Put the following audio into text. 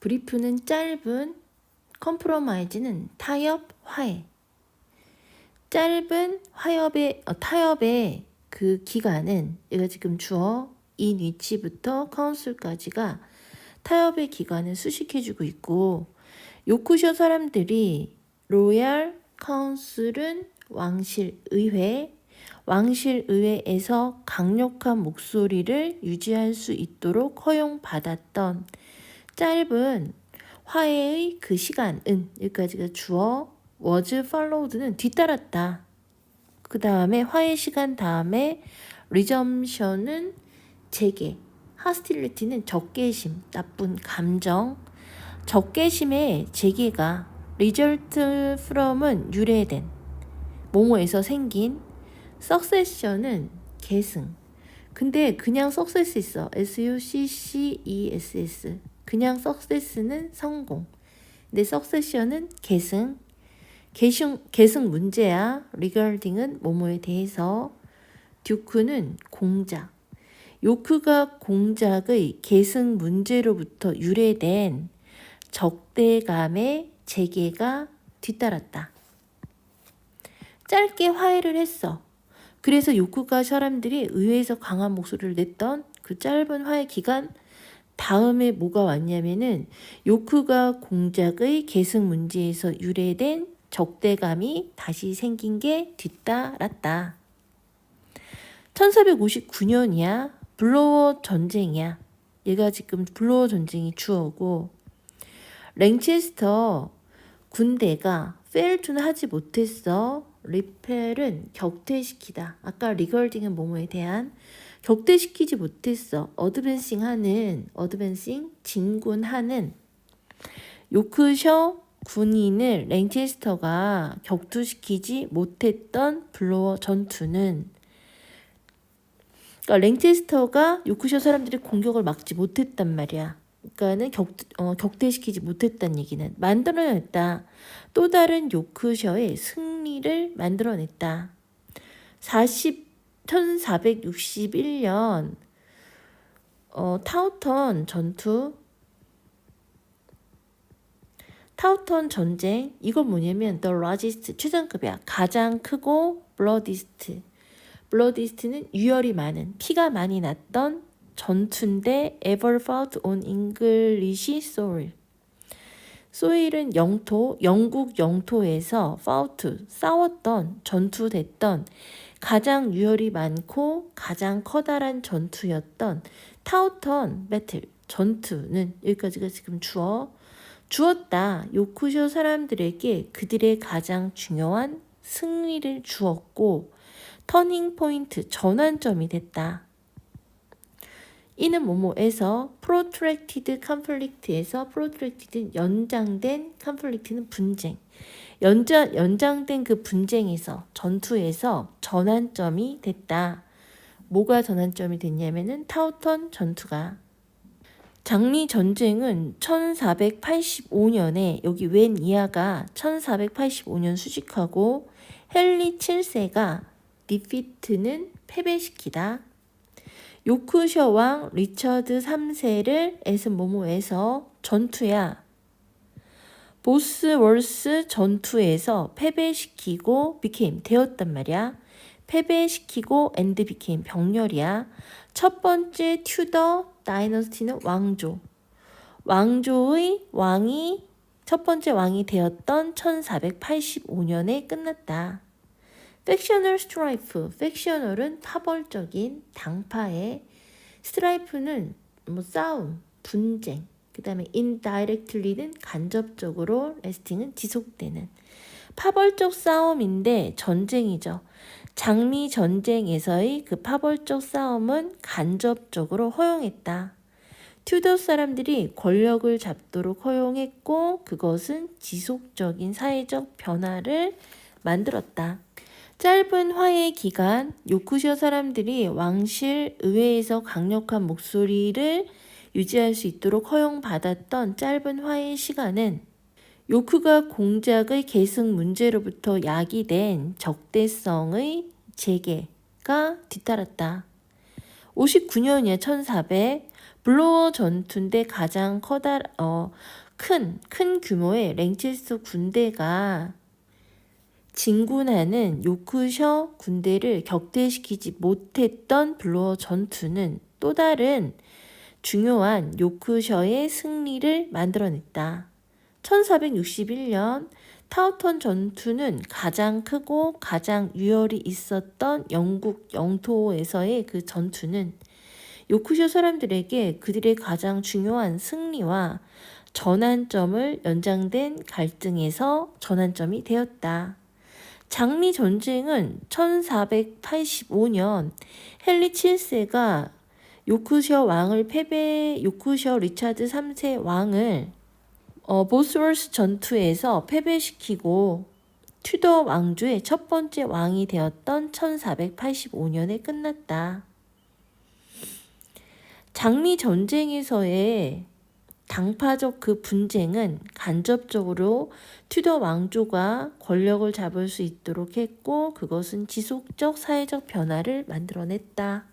브리프는 짧은, 컴프로마이즈는 타협, 화해. 짧은 화협의 어, 타협의 그 기간은 얘가 지금 주어 인 위치부터 카운슬까지가 타협의 기간을 수식해주고 있고 요쿠셔 사람들이 로얄 카운슬은 왕실 의회 왕실 의회에서 강력한 목소리를 유지할 수 있도록 허용받았던 짧은 화해의 그 시간은 여기까지가 주어 was followed는 뒤따랐다. 그 다음에 화해 시간 다음에 resumption은 재개, hostility는 적개심, 나쁜 감정, 적개심의 재개가 result from은 유래된 모모에서 생긴 succession은 계승. 근데 그냥 success 있어. S-U-C-C-E-S-S. 그냥 success는 성공. 근데 succession은 계승. 계승, 계승 문제야. regarding은 모모에 대해서. 듀크는 공작. 요크가 공작의 계승 문제로부터 유래된 적대감의 재개가 뒤따랐다. 짧게 화해를 했어. 그래서 요크가 사람들이 의회에서 강한 목소리를 냈던 그 짧은 화해 기간 다음에 뭐가 왔냐면은 요크가 공작의 계승 문제에서 유래된 적대감이 다시 생긴 게 뒤따랐다. 1459년이야. 블로워 전쟁이야. 얘가 지금 블로워 전쟁이 주어고 랭체스터 군대가 페일투는 하지 못했어. 리펠은 격퇴시키다. 아까 리걸딩은 뭐뭐에 대한 격퇴시키지 못했어. 어드밴싱 하는 어드밴싱 진군하는 요크셔 군인을 랭체스터가 격투시키지 못했던 블로어 전투는 그러니까 랭체스터가 요크셔 사람들이 공격을 막지 못했단 말이야. 그러니까는 격, 어, 격퇴시키지 못했다는 얘기는 만들어냈다. 또 다른 요크셔의 승리를 만들어냈다. 40, 1461년 어, 타우턴 전투 타우턴 전쟁 이건 뭐냐면 the largest 최장급이야. 가장 크고 bloodiest 블러디스트는 유혈이 많은 피가 많이 났던 전투인데 ever fought on English soil. 소일은 영토, 영국 영토에서 fought, 싸웠던, 전투됐던 가장 유혈이 많고 가장 커다란 전투였던 타우턴 배틀 전투는 여기까지가 지금 주어 주었다. 요쿠쇼 사람들에게 그들의 가장 중요한 승리를 주었고 터닝 포인트 전환점이 됐다. 이는 뭐뭐에서 protracted conflict에서 protracted 연장된 conflict는 분쟁. 연장, 연장된 그 분쟁에서 전투에서 전환점이 됐다. 뭐가 전환점이 됐냐면은 타우턴 전투가 장미 전쟁은 1485년에 여기 웬 이하가 1485년 수직하고 헨리 7세가 디피트는 패배시키다. 요크셔 왕 리처드 3세를 에스모모에서 전투야. 보스월스 전투에서 패배시키고 became 되었단 말이야. 패배시키고 and became 병렬이야. 첫 번째 튜더 다이너스티는 왕조. 왕조의 왕이 첫 번째 왕이 되었던 1485년에 끝났다. 팩셔널 스트라이프, 팩셔널은 파벌적인 당파의 스트라이프는 뭐 싸움, 분쟁, 그 다음에 indirectly는 간접적으로, 레스팅은 지속되는 파벌적 싸움인데 전쟁이죠. 장미 전쟁에서의 그 파벌적 싸움은 간접적으로 허용했다. 튜더 사람들이 권력을 잡도록 허용했고 그것은 지속적인 사회적 변화를 만들었다. 짧은 화해 기간, 요쿠셔 사람들이 왕실 의회에서 강력한 목소리를 유지할 수 있도록 허용받았던 짧은 화해 시간은 요크가 공작의 계승 문제로부터 야기된 적대성의 재개가 뒤따랐다. 59년이야 1400 블로어 전투인데 가장 커다 어, 큰, 큰 규모의 랭체스터 군대가 진군하는 요크셔 군대를 격퇴시키지 못했던 블로어 전투는 또 다른 중요한 요크셔의 승리를 만들어냈다. 1461년 타우턴 전투는 가장 크고 가장 유혈이 있었던 영국 영토에서의 그 전투는 요크셔 사람들에게 그들의 가장 중요한 승리와 전환점을 연장된 갈등에서 전환점이 되었다. 장미 전쟁은 1485년 헨리 7세가 요크셔 왕을 패배, 요크셔 리차드 3세 왕을 어, 보스월스 전투에서 패배시키고 튜더 왕조의 첫 번째 왕이 되었던 1485년에 끝났다. 장미 전쟁에서의 당파적 그 분쟁은 간접적으로 튜더 왕조가 권력을 잡을 수 있도록 했고 그것은 지속적 사회적 변화를 만들어냈다.